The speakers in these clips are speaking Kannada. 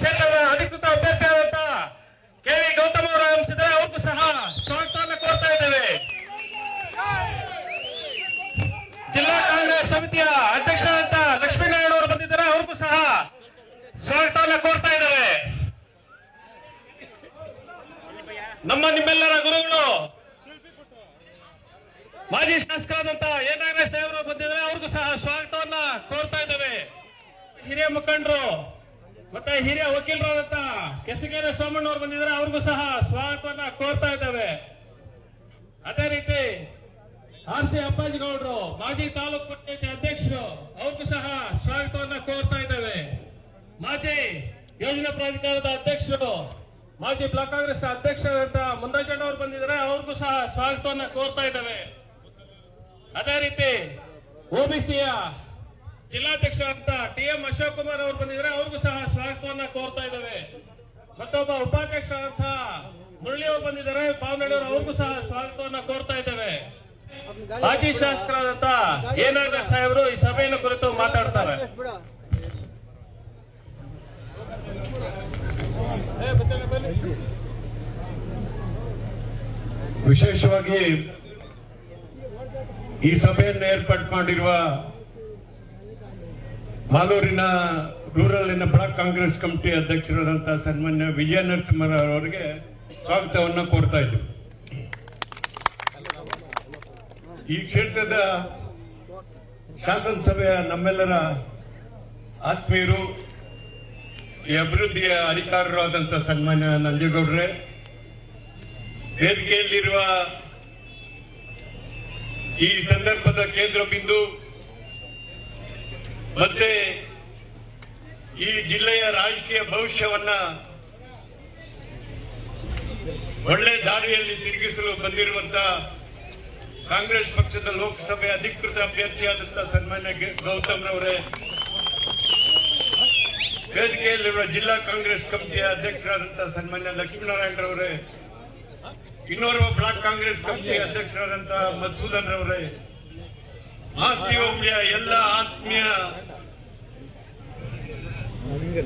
ಕ್ಷೇತ್ರದ ಅಧಿಕೃತ ಅಭ್ಯರ್ಥಿಯಾದಂತ ಕೆ ವಿ ಗೌತಮ್ ಅವರ ಅನಿಸಿದ್ರೆ ಅವ್ರಿಗೂ ಸಹ ಸ್ವಾಗತವನ್ನು ಕೋರ್ತಾ ಇದ್ದೇವೆ. ಜಿಲ್ಲಾ ಕಾಂಗ್ರೆಸ್ ಸಮಿತಿಯ ಅಧ್ಯಕ್ಷರಾದಂತ ಲಕ್ಷ್ಮೀನಾರಾಯಣ ಅವರು ಬಂದಿದ್ದಾರೆ, ಅವ್ರಿಗೂ ಸಹ ಸ್ವಾಗತವನ್ನು ಕೋರ್ತಾ ಇದ್ದೇವೆ. ನಮ್ಮ ನಿಮ್ಮೆಲ್ಲರ ಗುರುಗಳು, ಮಾಜಿ ಶಾಸಕರಾದಂತ ಎ ನಾಗರಾಜ್ ಸಾಹೇಬರು ಬಂದಿದ್ದಾರೆ, ಅವ್ರಿಗೂ ಸಹ ಸ್ವಾಗತವನ್ನ ಕೋರ್ತಾ ಇದ್ದೇವೆ. ಹಿರಿಯ ಮುಖಂಡರು ಮತ್ತೆ ಹಿರಿಯ ವಕೀಲರಾದಂತ ಕೆಸಿಗೆರೆ ಸೋಮಣ್ಣ ಅವರು ಬಂದಿದ್ದಾರೆ, ಅವ್ರಿಗೂ ಸಹ ಸ್ವಾಗತವನ್ನ ಕೋರ್ತಾ ಇದ್ದೇವೆ. ಅದೇ ರೀತಿ ಆರ್ ಸಿ ಅಪ್ಪಾಜಿಗೌಡರು, ಮಾಜಿ ತಾಲೂಕ್ ಪಂಚಾಯತಿ ಅಧ್ಯಕ್ಷರು, ಅವ್ರಿಗೂ ಸಹ ಸ್ವಾಗತವನ್ನ ಕೋರ್ತಾ ಇದ್ದೇವೆ. ಮಾಜಿ ಯೋಜನಾ ಪ್ರಾಧಿಕಾರದ ಅಧ್ಯಕ್ಷರು, ಮಾಜಿ ಬ್ಲಾಕ್ ಕಾಂಗ್ರೆಸ್ ಅಧ್ಯಕ್ಷರಾದಂತ ಮುಂದಾಜಣ್ಣ ಅವರು ಬಂದಿದ್ದಾರೆ, ಅವ್ರಿಗೂ ಸಹ ಸ್ವಾಗತವನ್ನ ಕೋರ್ತಾ ಇದ್ದೇವೆ. ಅದೇ ರೀತಿ ಓಬಿಸಿಯ ಜಿಲ್ಲಾಧ್ಯಕ್ಷರಾದಂತ ಟಿ ಎಂ ಅಶೋಕ್ ಕುಮಾರ್ ಅವರು ಬಂದಿದ್ರೆ ಅವ್ರಿಗೂ ಸಹ ಸ್ವಾಗತವನ್ನ ಕೋರ್ತಾ ಇದ್ದಾವೆ. ಮತ್ತೊಬ್ಬ ಉಪಾಧ್ಯಕ್ಷರಾದಂತ ಮುರಳಿ ಅವರು ಬಂದಿದ್ದಾರೆ. ಪಾವನಹಳ್ಳಿ ಅವರು, ಅವ್ರಿಗೂ ಸಹ ಸ್ವಾಗತವನ್ನ ಕೋರ್ತಾ ಇದ್ದಾವೆ. ಮಾಜಿ ಶಾಸಕರಾದಂತ ಏನಾಗ ಸಾಹೇಬರು ಈ ಸಭೆಯನ್ನು ಕುರಿತು ಮಾತಾಡ್ತಾರೆ. ವಿಶೇಷವಾಗಿ ಈ ಸಭೆಯನ್ನು ಏರ್ಪಾಡು ಮಾಡಿರುವ ಮಾಲೂರಿನ ರೂರಲ್ನ ಬ್ಲಾಕ್ ಕಾಂಗ್ರೆಸ್ ಕಮಿಟಿ ಅಧ್ಯಕ್ಷರಾದಂತಹ ಸನ್ಮಾನ್ಯ ವಿಜಯ ನರಸಿಂಹರಾವ್ ಅವರಿಗೆ ಸ್ವಾಗತವನ್ನು ಕೋರ್ತಾ ಇದ್ದೀವಿ ಈ ಕ್ಷೇತ್ರದ ಶಾಸನಸಭೆಯ ನಮ್ಮೆಲ್ಲರ ಆತ್ಮೀಯರು, ಈ ಅಭಿವೃದ್ಧಿಯ ಆದಂತಹ ಸನ್ಮಾನ್ಯ ನಂಜೇಗೌಡ್ರೆ, ವೇದಿಕೆಯಲ್ಲಿರುವ ಈ ಸಂದರ್ಭದ ಕೇಂದ್ರ ಬಿಂದು ಮತ್ತೆ ಈ ಜಿಲ್ಲೆಯ ರಾಜಕೀಯ ಭವಿಷ್ಯವನ್ನ ಒಳ್ಳೆ ದಾರಿಯಲ್ಲಿ ತಿರುಗಿಸಲು ಬಂದಿರುವಂತ ಕಾಂಗ್ರೆಸ್ ಪಕ್ಷದ ಲೋಕಸಭೆ ಅಧಿಕೃತ ಅಭ್ಯರ್ಥಿಯಾದಂತಹ ಸನ್ಮಾನ್ಯ ಗೌತಮ್ ರವರೇ, ವೇದಿಕೆಯಲ್ಲಿರುವ ಜಿಲ್ಲಾ ಕಾಂಗ್ರೆಸ್ ಕಮಿಟಿಯ ಅಧ್ಯಕ್ಷರಾದಂತಹ ಸನ್ಮಾನ್ಯ ಲಕ್ಷ್ಮೀನಾರಾಯಣ ರವರೇ, ಇನ್ನೋರ್ವ ಬ್ಲಾಕ್ ಕಾಂಗ್ರೆಸ್ ಕಮಿಟಿ ಅಧ್ಯಕ್ಷರಾದಂತಹ ಮಧುಸೂದನ್ ರವರೇ ಆಸ್ತಿ ಹೋಬಳಿಯ ಎಲ್ಲ ಆತ್ಮೀಯ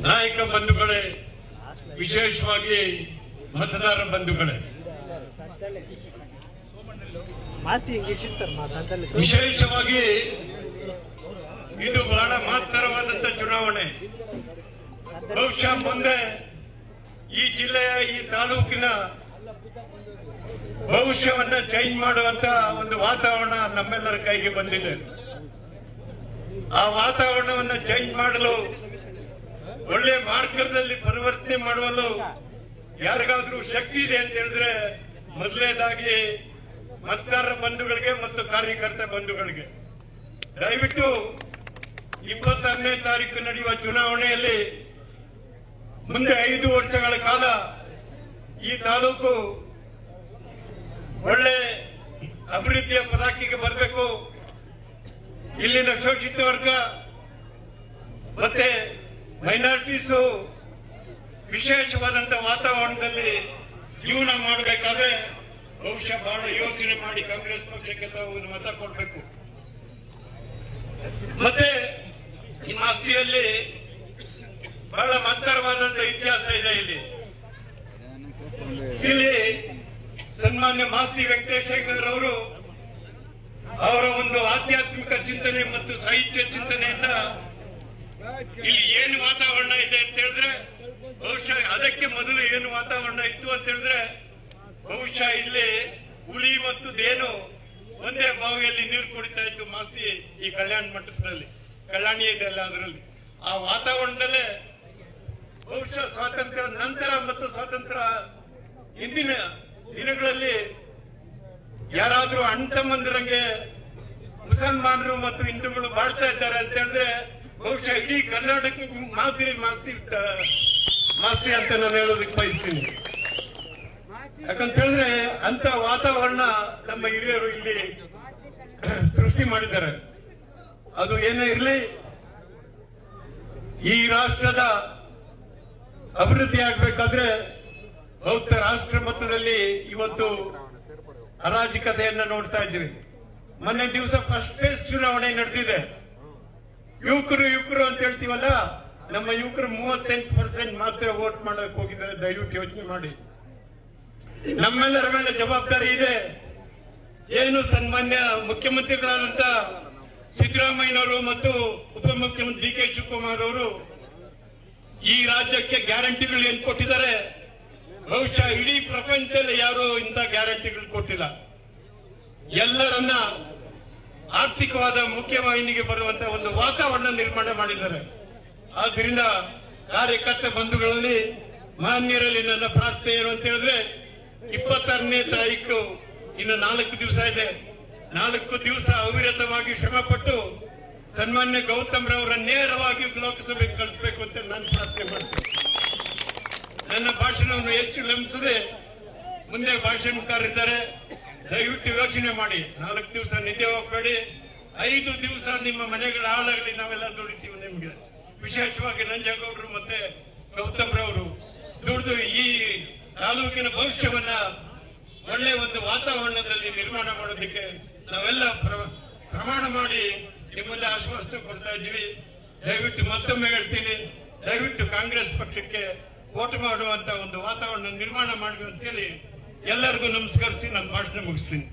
ನಾಯಕ ಬಂಧುಗಳೇ ವಿಶೇಷವಾಗಿ ಮತದಾರ ಬಂಧುಗಳೇ. ವಿಶೇಷವಾಗಿ ಇದು ಬಹಳ ಮಹತ್ತರವಾದಂತ ಚುನಾವಣೆ. ಬಹುಶಃ ಮುಂದೆ ಈ ಜಿಲ್ಲೆಯ ಈ ತಾಲೂಕಿನ ಭವಿಷ್ಯವನ್ನ ಚೇಂಜ್ ಮಾಡುವಂತ ಒಂದು ವಾತಾವರಣ ನಮ್ಮೆಲ್ಲರ ಕೈಗೆ ಬಂದಿದೆ. ಆ ವಾತಾವರಣವನ್ನ ಚೇಂಜ್ ಮಾಡಲು, ಒಳ್ಳೆ ಮಾರ್ಗದಲ್ಲಿ ಪರಿವರ್ತನೆ ಮಾಡಲು ಯಾರಿಗಾದ್ರೂ ಶಕ್ತಿ ಇದೆ ಅಂತ ಹೇಳಿದ್ರೆ ಮೊದಲನೇದಾಗಿ ಮತದಾರರ ಬಂಧುಗಳಿಗೆ ಮತ್ತು ಕಾರ್ಯಕರ್ತ ಬಂಧುಗಳಿಗೆ. ದಯವಿಟ್ಟು ಇಪ್ಪತ್ತನೇ ತಾರೀಕು ನಡೆಯುವ ಚುನಾವಣೆಯಲ್ಲಿ ಮುಂದೆ ಐದು ವರ್ಷಗಳ ಕಾಲ ಈ ತಾಲೂಕು ಒಳ್ಳೆ ಅಭಿವೃದ್ಧಿಯ ಪದಾಕಿಗೆ ಬರಬೇಕು. ಇಲ್ಲಿನ ಶೋಷಿತ ವರ್ಗ, ಮತ್ತೆ ಮೈನಾರಿಟೀಸ್ ವಿಶೇಷವಾದಂತ ವಾತಾವರಣದಲ್ಲಿ ಜೀವನ ಮಾಡಬೇಕಾದ್ರೆ ಬಹುಶಃ ಬಹಳ ಯೋಚನೆ ಮಾಡಿ ಕಾಂಗ್ರೆಸ್ ಪಕ್ಷಕ್ಕೆ ತಾವು ಮತ ಕೊಡಬೇಕು. ಮತ್ತೆ ನಿಮ್ಮ ಆಸ್ತಿಯಲ್ಲಿ ಬಹಳ ಮಹತ್ತರವಾದಂತ ಇತಿಹಾಸ ಇದೆ ಇಲ್ಲಿ ಇಲ್ಲಿ. ಸನ್ಮಾನ್ಯ ಮಾಸ್ತಿ ವೆಂಕಟೇಶ್ವರ ಅವರು ಅವರ ಒಂದು ಆಧ್ಯಾತ್ಮಿಕ ಚಿಂತನೆ ಮತ್ತು ಸಾಹಿತ್ಯ ಚಿಂತನೆಯಿಂದ ಇಲ್ಲಿ ಏನು ವಾತಾವರಣ ಇದೆ ಅಂತ ಹೇಳಿದ್ರೆ, ಬಹುಶಃ ಅದಕ್ಕೆ ಮೊದಲು ಏನು ವಾತಾವರಣ ಇತ್ತು ಅಂತ ಹೇಳಿದ್ರೆ, ಬಹುಶಃ ಇಲ್ಲಿ ಹುಲಿ ಮತ್ತು ದೇನು ಒಂದೇ ಬಾವಿಯಲ್ಲಿ ನೀರು ಕುಡಿತಾ ಇತ್ತು ಮಾಸ್ತಿ ಈ ಕಲ್ಯಾಣ ಮಂಟಪದಲ್ಲಿ. ಕಲ್ಯಾಣಿ ಇದೆಲ್ಲ ಅದರಲ್ಲಿ. ಆ ವಾತಾವರಣದಲ್ಲೇ ಬಹುಶಃ ಸ್ವಾತಂತ್ರ್ಯ ನಂತರ ಮತ್ತು ಸ್ವಾತಂತ್ರ್ಯ ಇಂದಿನ ದಿನಗಳಲ್ಲಿ ಯಾರಾದ್ರೂ ಅಣ್ತಮ್ಮಂದಿರಂಗೆ ಮುಸಲ್ಮಾನರು ಮತ್ತು ಹಿಂದೂಗಳು ಬಾಳ್ತಾ ಇದ್ದಾರೆ ಅಂತ ಹೇಳಿದ್ರೆ ಬಹುಶಃ ಇಡೀ ಕರ್ನಾಟಕ ಮಾದರಿ ಮಾಸ್ತಿ ಮಾಸ್ತಿ ಅಂತ ನಾನು ಹೇಳೋದಕ್ಕೆ ಬಯಸ್ತೀನಿ. ಯಾಕಂತ ಹೇಳಿದ್ರೆ ಅಂತ ವಾತಾವರಣ ನಮ್ಮ ಹಿರಿಯರು ಇಲ್ಲಿ ಸೃಷ್ಟಿ ಮಾಡಿದ್ದಾರೆ. ಅದು ಏನೇ ಇರಲಿ, ಈ ರಾಷ್ಟ್ರದ ಅಭಿವೃದ್ಧಿ ಆಗ್ಬೇಕಾದ್ರೆ ಬೌದ್ಧ ರಾಷ್ಟ್ರ ಮಟ್ಟದಲ್ಲಿ ಇವತ್ತು ಅರಾಜಕತೆಯನ್ನ ನೋಡ್ತಾ ಇದ್ದೀವಿ. ಮೊನ್ನೆ ದಿವಸ ಫಸ್ಟ್ ಫೇಸ್ ಚುನಾವಣೆ ನಡೆದಿದೆ. ಯುವಕರು ಯುವಕರು ಅಂತ ಹೇಳ್ತೀವಲ್ಲ, ನಮ್ಮ ಯುವಕರು ಮೂವತ್ತೆಂಟು ಪರ್ಸೆಂಟ್ ಮಾತ್ರ ವೋಟ್ ಮಾಡಕ್ ಹೋಗಿದ್ದಾರೆ, ದಯವಿಟ್ಟು ಯೋಚನೆ ಮಾಡಿ. ನಮ್ಮೆಲ್ಲರ ಮೇಲೆ ಜವಾಬ್ದಾರಿ ಇದೆ. ಏನು ಸನ್ಮಾನ್ಯ ಮುಖ್ಯಮಂತ್ರಿಗಳಾದಂತ ಸಿದ್ದರಾಮಯ್ಯನವರು ಮತ್ತು ಉಪಮುಖ್ಯಮಂತ್ರಿ ಡಿ ಕೆ ಶಿವಕುಮಾರ್ ಅವರು ಈ ರಾಜ್ಯಕ್ಕೆ ಗ್ಯಾರಂಟಿಗಳು ಏನ್ ಕೊಟ್ಟಿದ್ದಾರೆ? ಬಹುಶಃ ಇಡೀ ಪ್ರಪಂಚದಲ್ಲಿ ಯಾರು ಇಂಥ ಗ್ಯಾರಂಟಿಗಳು ಕೊಟ್ಟಿಲ್ಲ. ಎಲ್ಲರನ್ನ ಆರ್ಥಿಕವಾದ ಮುಖ್ಯವಾಹಿನಿಗೆ ಬರುವಂತ ಒಂದು ವಾತಾವರಣ ನಿರ್ಮಾಣ ಮಾಡಿದ್ದಾರೆ. ಆದ್ರಿಂದ ಕಾರ್ಯಕರ್ತ ಬಂಧುಗಳಲ್ಲಿ ಮಾನ್ಯರಲ್ಲಿ ನನ್ನ ಪ್ರಾರ್ಥನೆ ಏನು ಅಂತ ಹೇಳಿದ್ರೆ, ಇಪ್ಪತ್ತಾರನೇ ತಾರೀಕು ಇನ್ನು ನಾಲ್ಕು ದಿವಸ ಇದೆ. ನಾಲ್ಕು ದಿವಸ ಅವಿರತವಾಗಿ ಶ್ರಮಪಟ್ಟು ಸನ್ಮಾನ್ಯ ಗೌತಮ್ ರವರ ನೇರವಾಗಿ ಲೋಕಸಭೆಗೆ ಕಳಿಸ್ಬೇಕು ಅಂತ ನಾನು ಪ್ರಾರ್ಥನೆ ಮಾಡ್ತೇನೆ. ನನ್ನ ಭಾಷಣವನ್ನು ಹೆಚ್ಚು ಲಂಬಿಸದೆ ಮುಂದೆ ಭಾಷಣಕಾರಿದ್ದಾರೆ. ದಯವಿಟ್ಟು ಯೋಚನೆ ಮಾಡಿ. ನಾಲ್ಕು ದಿವಸ ನಿದ್ದೆ ಹೋಗಬೇಡಿ. ಐದು ದಿವಸ ನಿಮ್ಮ ಮನೆಗಳ ಹಾಳಾಗಲಿ, ನಾವೆಲ್ಲ ದುಡಿತೀವಿ ನಿಮ್ಗೆ. ವಿಶೇಷವಾಗಿ ನಂಜಗೌಡರು ಮತ್ತೆ ಗೌತಮ್ರವರು ದುಡಿದು ಈ ತಾಲೂಕಿನ ಭವಿಷ್ಯವನ್ನ ಒಳ್ಳೆ ಒಂದು ವಾತಾವರಣದಲ್ಲಿ ನಿರ್ಮಾಣ ಮಾಡೋದಕ್ಕೆ ನಾವೆಲ್ಲ ಪ್ರ- ಪ್ರಮಾಣ ಮಾಡಿ ನಿಮ್ಮಲ್ಲಿ ಆಶ್ವಾಸನೆ ಕೊಡ್ತಾ ಇದ್ದೀವಿ. ದಯವಿಟ್ಟು ಮತ್ತೊಮ್ಮೆ ಹೇಳ್ತೀನಿ. ದಯವಿಟ್ಟು ಕಾಂಗ್ರೆಸ್ ಪಕ್ಷಕ್ಕೆ ವೋಟ್ ಮಾಡುವಂತ ಒಂದು ವಾತಾವರಣ ನಿರ್ಮಾಣ ಮಾಡಬೇಕು ಅಂತ ಹೇಳಿ ಎಲ್ಲರಿಗೂ ನಮಸ್ಕರಿಸಿ ನನ್ನ ಭಾಷಣ ಮುಗಿಸ್ತೀನಿ.